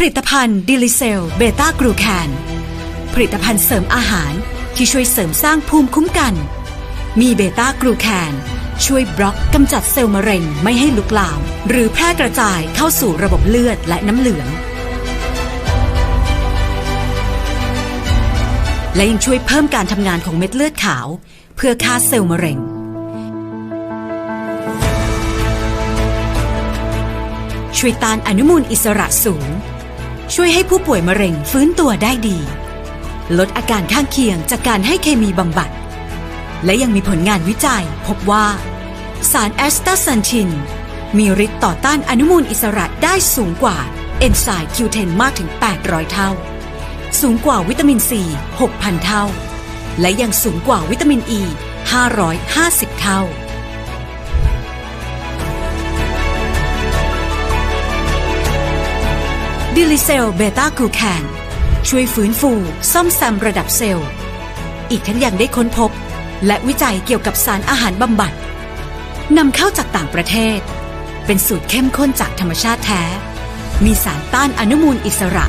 ผลิตภัณฑ์ดิลิเซลเบต้ากรูแคนผลิตภัณฑ์เสริมอาหารที่ช่วยเสริมสร้างภูมิคุ้มกัน มีเบต้ากรูแคนช่วยบล็อกกำจัดเซลล์มะเร็งไม่ให้ลุกลาม หรือแพร่กระจายเข้าสู่ระบบเลือดและน้ำเหลือง และยังช่วยเพิ่มการทำงานของเม็ดเลือดขาว เพื่อฆ่าเซลล์มะเร็ง ช่วยต้านอนุมูลอิสระสูง ช่วยให้ผู้ป่วยมะเร็งฟื้นตัวได้ดี ลดอาการข้างเคียงจากการให้เคมีบำบัด และยังมีผลงานวิจัยพบว่า สารแอสตาซันชิน มีฤทธิ์ต่อต้านอนุมูลอิสระได้สูงกว่าเอนไซม์ Q10 มากถึง 800 เท่า สูงกว่าวิตามินซี6,000 เท่า และยังสูงกว่าวิตามินอ e ี550 เท่า ลิเซลเบต้ากลูแคนช่วยฟื้นฟูซ่อมแซมระดับเซลล์ อีกทั้งยังได้ค้นพบ และวิจัยเกี่ยวกับสารอาหารบำบัดนำเข้าจากต่างประเทศ เป็นสูตรเข้มข้นจากธรรมชาติแท้ มีสารต้านอนุมูลอิสระ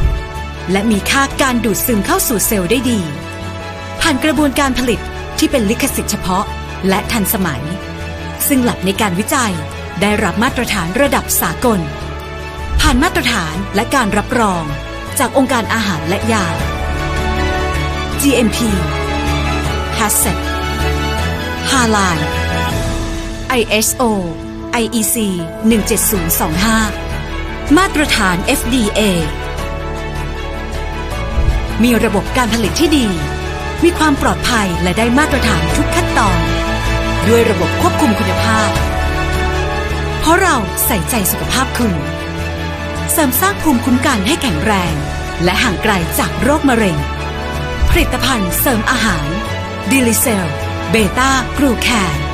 และมีค่าการดูดซึมเข้าสู่เซลล์ได้ดี ผ่านกระบวนการผลิตที่เป็นลิขสิทธิ์เฉพาะและทันสมัย ซึ่งหลักในการวิจัยได้รับมาตรฐานระดับสากล ผ่านมาตรฐานและการรับรอง จากองค์การอาหารและยา GMP HACCP h a l a l ISO IEC 17025 มาตรฐาน FDA มีระบบการผลิตที่ดี มีความปลอดภัยและได้มาตรฐานทุกขั้นตอน ด้วยระบบควบคุมคุณภาพ เพราะเราใส่ใจสุขภาพคุณ เสริมสร้างภูมิคุ้มกันให้แข็งแรง และห่างไกลจากโรคมะเร็ง ผลิตภัณฑ์เสริมอาหารดิลิเซล เบต้ากรูแคน